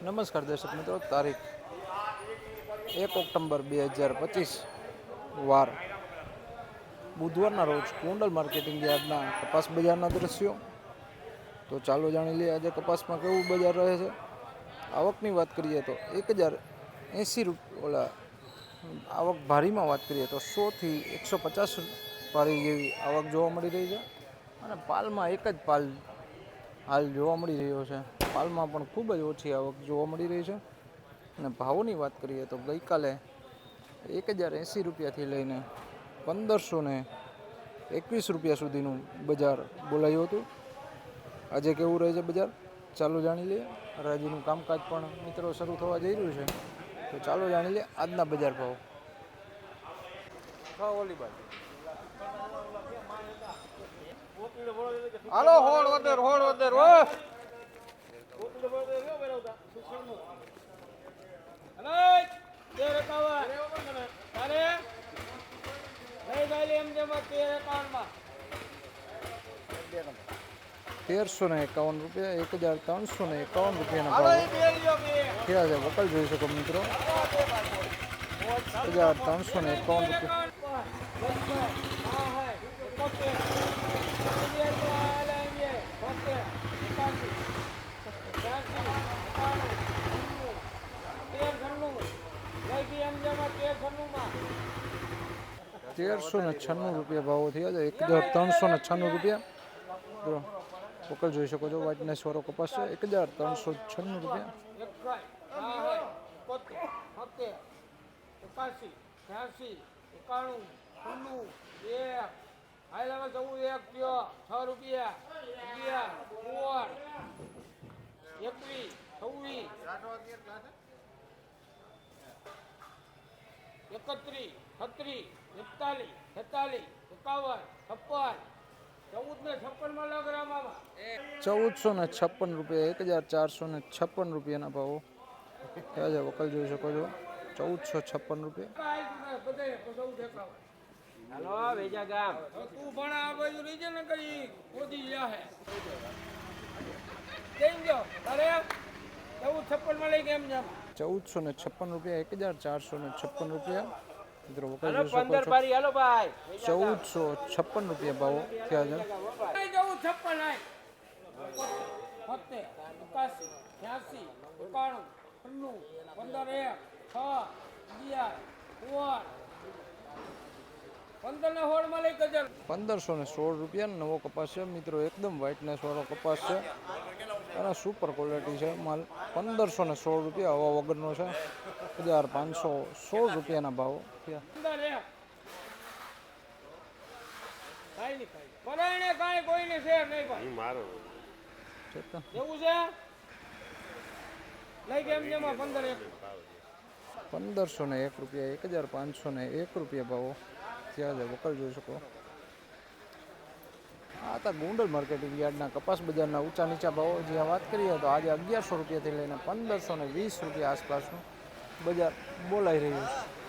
નમસ્કાર દર્શક મિત્રો, તારીખ એક ઓક્ટોબર બે હજાર પચીસ વાર બુધવારના રોજ કુંડલ માર્કેટિંગ યાર્ડના કપાસ બજારના દ્રશ્યો. તો ચાલો જાણી લઈએ આજે કપાસમાં કેવું બજાર રહે છે. આવકની વાત કરીએ તો એક હજાર એંસી ઓલા આવક ભારીમાં વાત કરીએ તો સોથી એકસો પચાસ ભારી જેવી આવક જોવા મળી રહી છે. અને પાલમાં એક જ પાલ હાલ જોવા મળી રહ્યો છે. પાલમાં પણ ખૂબ જ ઓછી આવક જોવા મળી રહી છે. અને ભાવોની વાત કરીએ તો ગઈકાલે એક હજાર એંસી રૂપિયાથી લઈને પંદરસો ને એકવીસ રૂપિયા સુધીનું બજાર બોલાયું હતું. આજે કેવું રહે છે બજાર? ચાલો જાણી લઈએ. હરાજીનું કામકાજ પણ મિત્રો શરૂ થવા જઈ રહ્યું છે. તો ચાલો જાણી લઈએ આજના બજાર ભાવ. હા વધેર બાજુ. હાલો હો તેરસો ને એકાવન રૂપિયા એક હજાર ત્રણસો ને એકાવન રૂપિયાના ભાવ થયા છે વકલ જોઈ શકો મિત્રો હજાર ત્રણસો ને એકાવન રૂપિયા તેરસો ને છન્નું રૂપિયા ભાવો થયા છે એક હજાર ત્રણસો ને છન્નું રૂપિયા જો વકલ જોઈ શકો છો વ્હાઇટનેસ વાળો કપાસ છે એક હજાર ત્રણસો છન્નું રૂપિયા એક હાલ ચૌદ એક થયો છ રૂપિયા અગિયાર સોળ એકવીસ છવ્વીસ એકત્રીસ છત્રીસ એકતાલીસ છેતાલીસ એકાવન છપ્પન. ચૌદસો ને છપ્પન રૂપિયા એક હજાર ચારસો ને છપ્પન રૂપિયાના ભાવો. થયા છે વકલ જોઈ શકો છો? ચૌદસો છપ્પન રૂપિયા. હાલો વેજા ગામ. તું પણ આ બાજુ રહી જાય ને કરી ખોદી ગયા હે. કેમ ગયો તારે? ચૌદ છપ્પનમાં લઈ કેમ જામ. ચૌદસો ને છપ્પન રૂપિયા એક હજાર ચારસો ને છપ્પન રૂપિયા. મિત્રો વકલ જોઈ શકો છો. ચૌદસો છપ્પન રૂપિયા ભાવો થયા છે. પંદરસો ને સોળ રૂપિયા નવો કપાસ છે. મિત્રો એકદમ વ્હાઇટનેસ વાળો કપાસ છે. અને સુપર ક્વોલિટી છે. માલ પંદરસો ને સોળ રૂપિયા હવા વગરનો છે. હજાર પાંચસો સોળ રૂપિયાના ભાવ પંદરસો ને એક રૂપિયા એક હજાર પાંચસો ને એક રૂપિયા ભાવો. ત્યાં જ વકલ જોઈ શકો. આ હતા ગુંડલ માર્કેટિંગ યાર્ડના કપાસ બજારના ઊંચા નીચા ભાવો. જ્યાં વાત કરીએ તો આજે અગિયારસો રૂપિયાથી લઈને પંદરસો ને વીસ રૂપિયા આસપાસનું બજાર બોલાઈ રહ્યું છે.